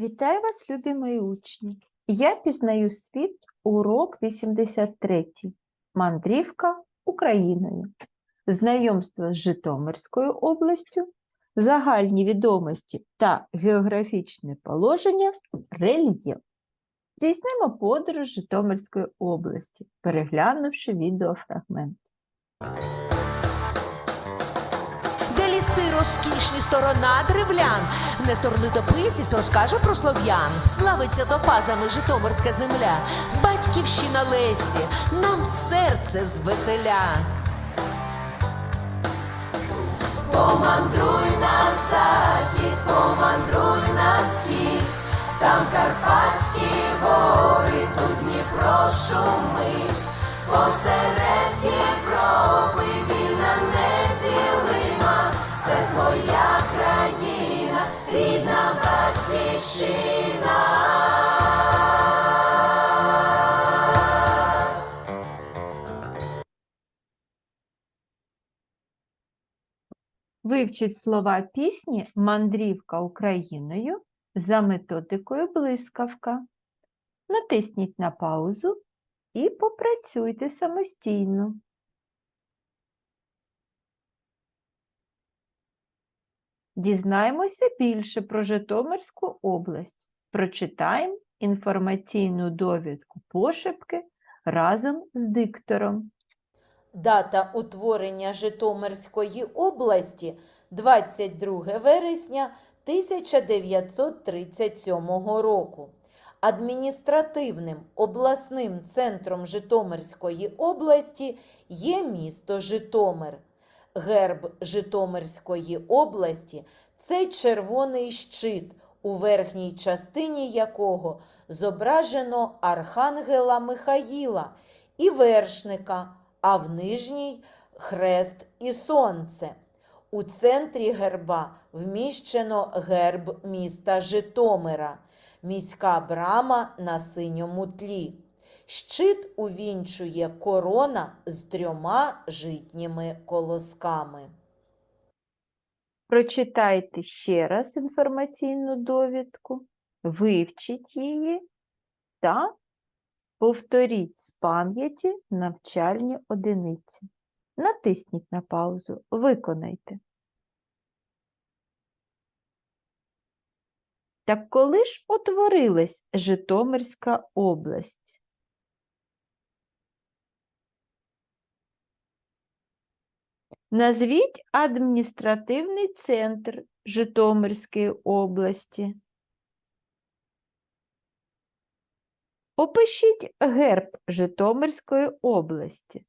Вітаю вас, любі мої учні! Я пізнаю світ, урок 83. Мандрівка Україною. Знайомство з Житомирською областю, загальні відомості та географічне положення, рельєф. Здійснимо подорож Житомирської області, переглянувши відеофрагмент. Де ліси розкішні сторона древлян. Нестор літописість розкаже про слов'ян. Славиться топазами Житомирська земля, батьківщина Лесі, нам серце звеселя. Помандруй на захід, помандруй на схід, там Карпатські гори, тут Дніпро шумить, посеред Європи твоя країна, рідна батьківщина. Вивчіть слова пісні Мандрівка Україною за методикою блискавка. Натисніть на паузу і попрацюйте самостійно. Дізнаємося більше про Житомирську область. Прочитаємо інформаційну довідку пошепки разом з диктором. Дата утворення Житомирської області 22 вересня 1937 року. Адміністративним обласним центром Житомирської області є місто Житомир. Герб Житомирської області це червоний щит, у верхній частині якого зображено Архангела Михаїла і вершника, а в нижній хрест і сонце. У центрі герба вміщено герб міста Житомира, міська брама на синьому тлі. Щит увінчує корона з трьома житніми колосками. Прочитайте ще раз інформаційну довідку, вивчіть її та повторіть з пам'яті навчальні одиниці. Натисніть на паузу, виконайте. Так коли ж утворилась Житомирська область? Назвіть адміністративний центр Житомирської області. Опишіть герб Житомирської області.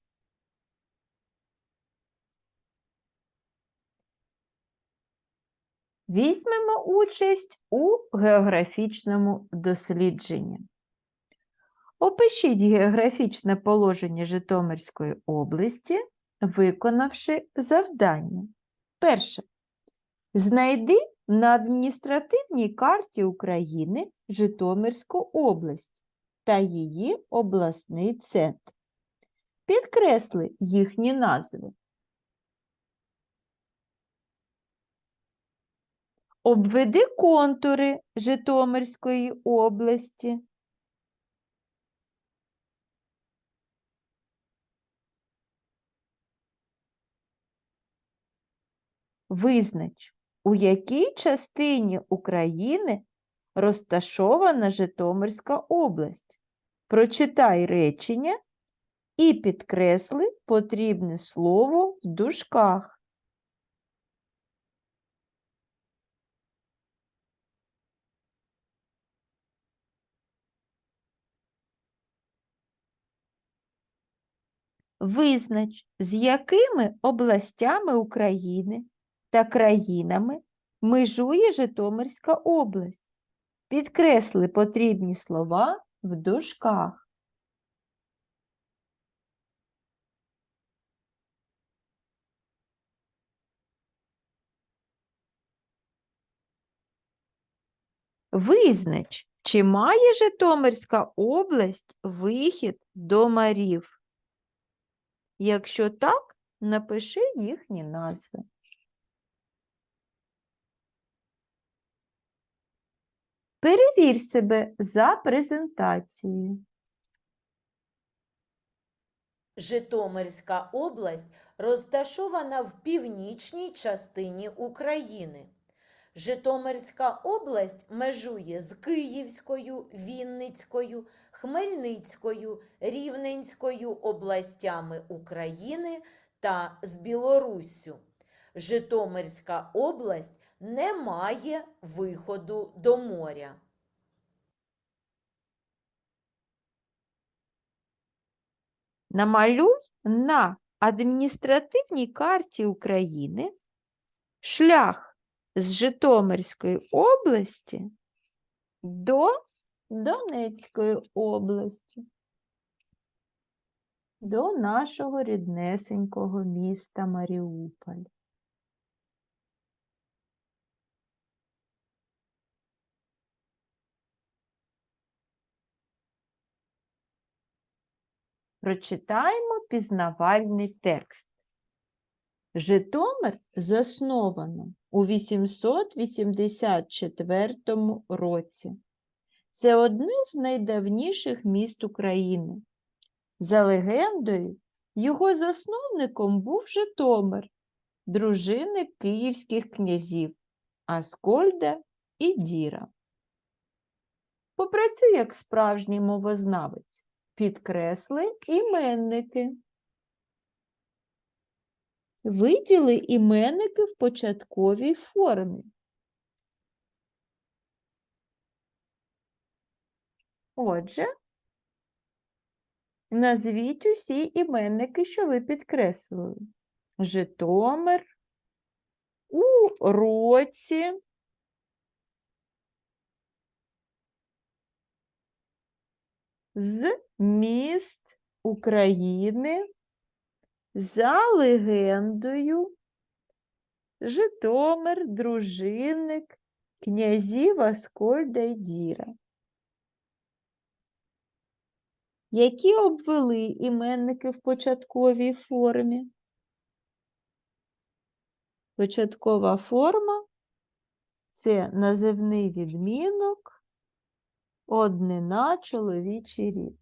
Візьмемо участь у географічному дослідженні. Опишіть географічне положення Житомирської області, виконавши завдання. Перше. Знайди на адміністративній карті України Житомирську область та її обласний центр. Підкресли їхні назви. Обведи контури Житомирської області. Визнач, у якій частині України розташована Житомирська область. Прочитай речення і підкресли потрібне слово в дужках. Визнач, з якими областями України та країнами межує Житомирська область. Підкресли потрібні слова в дужках. Визнач, чи має Житомирська область вихід до морів? Якщо так, напиши їхні назви. Перевір себе за презентацією. Житомирська область розташована в північній частині України. Житомирська область межує з Київською, Вінницькою, Хмельницькою, Рівненською областями України та з Білоруссю. Житомирська область не має виходу до моря. Намалюй на адміністративній карті України шлях з Житомирської області до Донецької області, до нашого ріднесенького міста Маріуполь. Прочитаємо пізнавальний текст. Житомир засновано у 884 році. Це одне з найдавніших міст України. За легендою, його засновником був Житомир, дружинник київських князів Аскольда і Діра. Попрацюй як справжній мовознавець. Підкресли іменники. Виділи іменники в початковій формі. Отже, назвіть усі іменники, що ви підкреслили. Житомир, у році, з міст України за легендою Житомир, дружинник, князів Аскольда й Діра. Які обвели іменники в початковій формі? Початкова форма це називний відмінок, однина, чоловічий рід.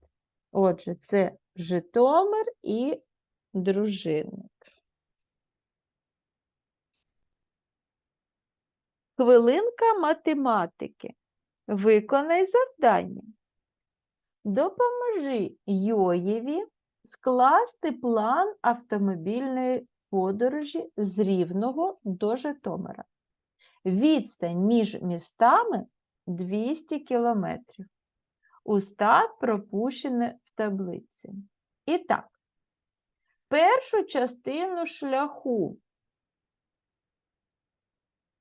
Отже, це Житомир і дружинник. Хвилинка математики. Виконай завдання. Допоможи Йоєві скласти план автомобільної подорожі з Рівного до Житомира. Відстань між містами 200 кілометрів. Устав пропущене в таблиці. І так, першу частину шляху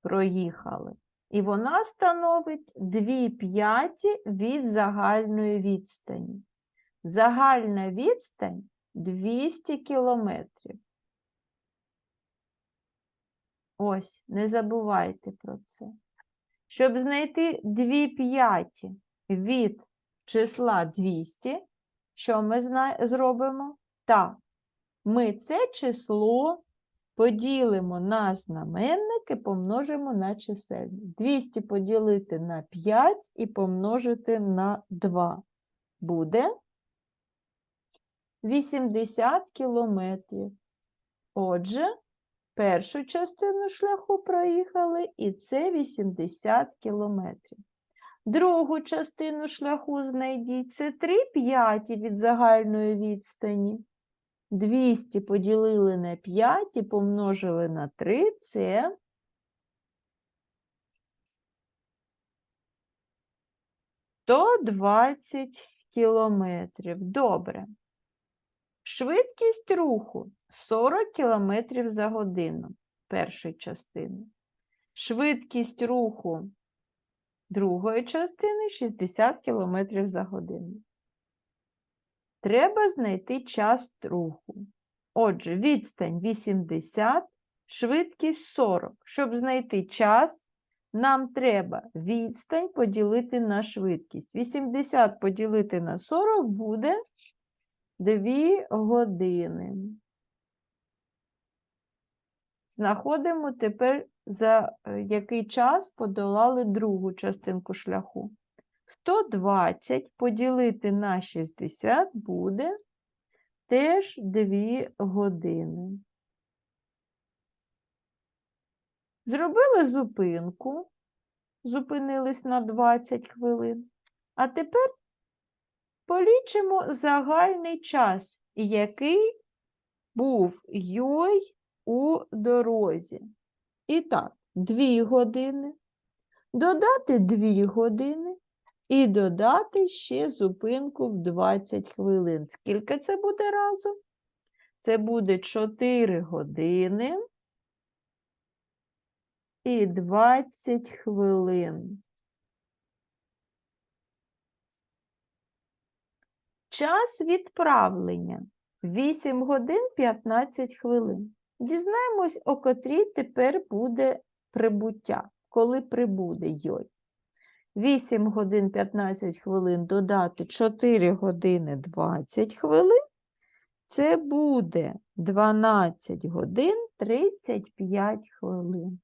проїхали. І вона становить 2 п'яті від загальної відстані. Загальна відстань 200 кілометрів. Ось, не забувайте про це. Щоб знайти 2 п'яті від числа 200, що ми зробимо? Так, ми це число поділимо на знаменник і помножимо на чисельник. 200 поділити на 5 і помножити на 2. Буде 80 кілометрів. Отже, першу частину шляху проїхали, і це 80 кілометрів. Другу частину шляху знайдіть. Це 3 п'яті від загальної відстані. 200 поділили на 5 і помножили на 3 – це 120 кілометрів. Добре. Швидкість руху 40 кілометрів за годину першої частини. Швидкість руху другої частини 60 км за годину. Треба знайти час руху. Отже, відстань 80, швидкість 40. Щоб знайти час, нам треба відстань поділити на швидкість. 80 поділити на 40 буде 2 години. Знаходимо тепер, за е, який час подолали другу частинку шляху. 120 поділити на 60 буде теж 2 години. Зробили зупинку, зупинились на 20 хвилин. А тепер полічимо загальний час, який був йой у дорозі. І так, 2 години, додати 2 години і додати ще зупинку в 20 хвилин. Скільки це буде разом? Це буде 4 години і 20 хвилин. Час відправлення 8 годин 15 хвилин. Дізнаємось, о котрій тепер буде прибуття, коли прибуде йой. 8 годин 15 хвилин додати 4 години 20 хвилин. Це буде 12 годин 35 хвилин.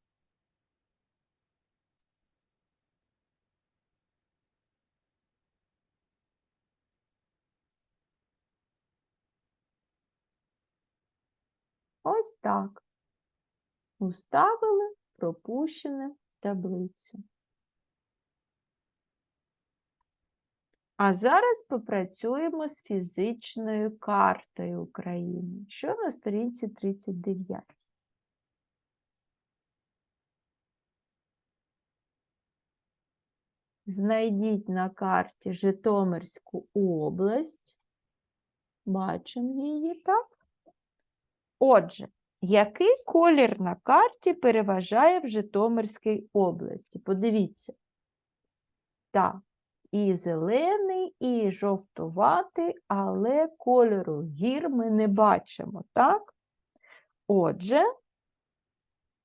Ось так. Уставили пропущене в таблицю. А зараз попрацюємо з фізичною картою України, що на сторінці 39. Знайдіть на карті Житомирську область. Бачимо її, так? Отже, який колір на карті переважає в Житомирській області? Подивіться. Так, і зелений, і жовтуватий, але кольору гір ми не бачимо, так? Отже,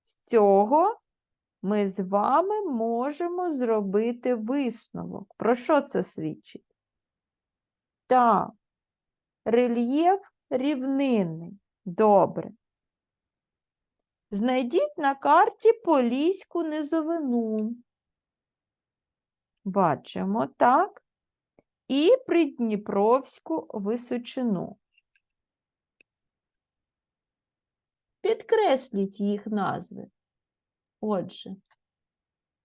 з цього ми з вами можемо зробити висновок. Про що це свідчить? Так, рельєф рівнинний. Добре. Знайдіть на карті Поліську низовину. Бачимо, так? І Придніпровську височину. Підкресліть їх назви. Отже,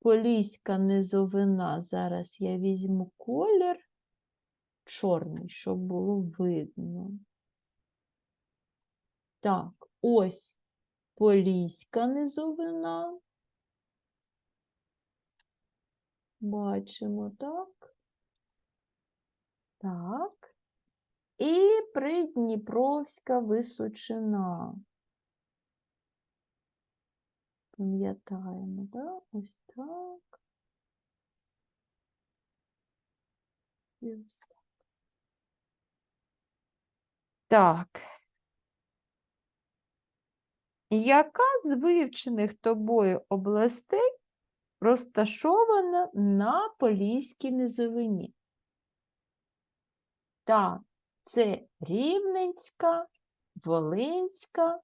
Поліська низовина. Зараз я візьму колір чорний, щоб було видно. Так, ось Поліська низовина. Бачимо, так. Так. І Придніпровська височина. Пам'ятаємо, так? Ось так. І ось так. Так. Яка з вивчених тобою областей розташована на Поліській низовині? Так, це Рівненська, Волинська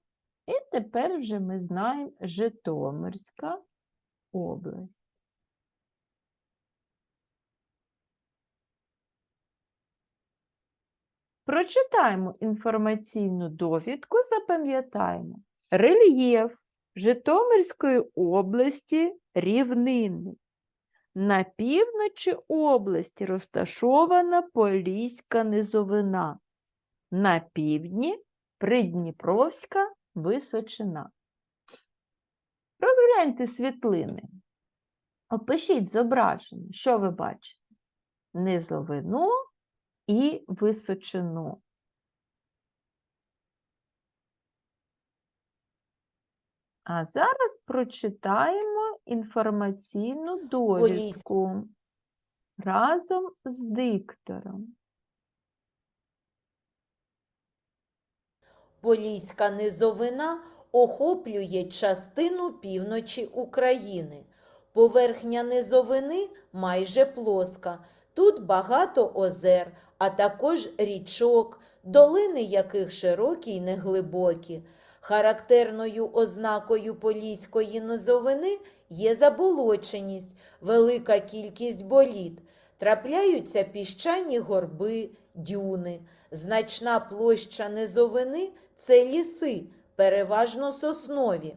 і тепер вже ми знаємо Житомирська область. Прочитаємо інформаційну довідку, запам'ятаємо. Рельєф Житомирської області рівнинний. На півночі області розташована Поліська низовина. На півдні Придніпровська височина. Розгляньте світлини. Опишіть зображення. Що ви бачите? Низовину і височину. А зараз прочитаємо інформаційну довідку разом з диктором. Поліська низовина охоплює частину півночі України. Поверхня низовини майже плоска. Тут багато озер, а також річок, долини яких широкі й неглибокі. Характерною ознакою Поліської низовини є заболоченість, велика кількість боліт. Трапляються піщані горби, дюни. Значна площа низовини це ліси, переважно соснові.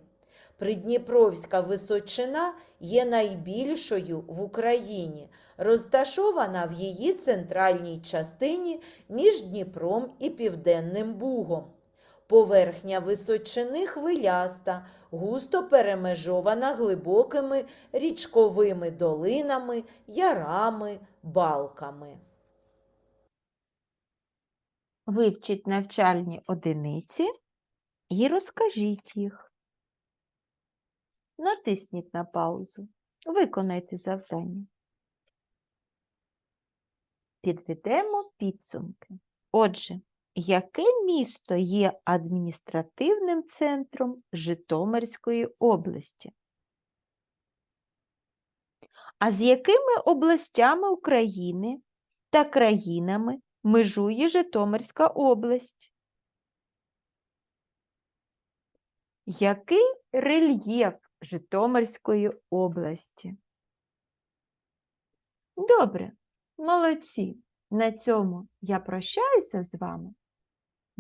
Придніпровська височина є найбільшою в Україні, розташована в її центральній частині між Дніпром і Південним Бугом. Поверхня височини хвиляста, густо перемежована глибокими річковими долинами, ярами, балками. Вивчіть навчальні одиниці і розкажіть їх. Натисніть на паузу. Виконайте завдання. Підведемо підсумки. Отже, яке місто є адміністративним центром Житомирської області? А з якими областями України та країнами межує Житомирська область? Який рельєф Житомирської області? Добре, молодці. На цьому я прощаюся з вами.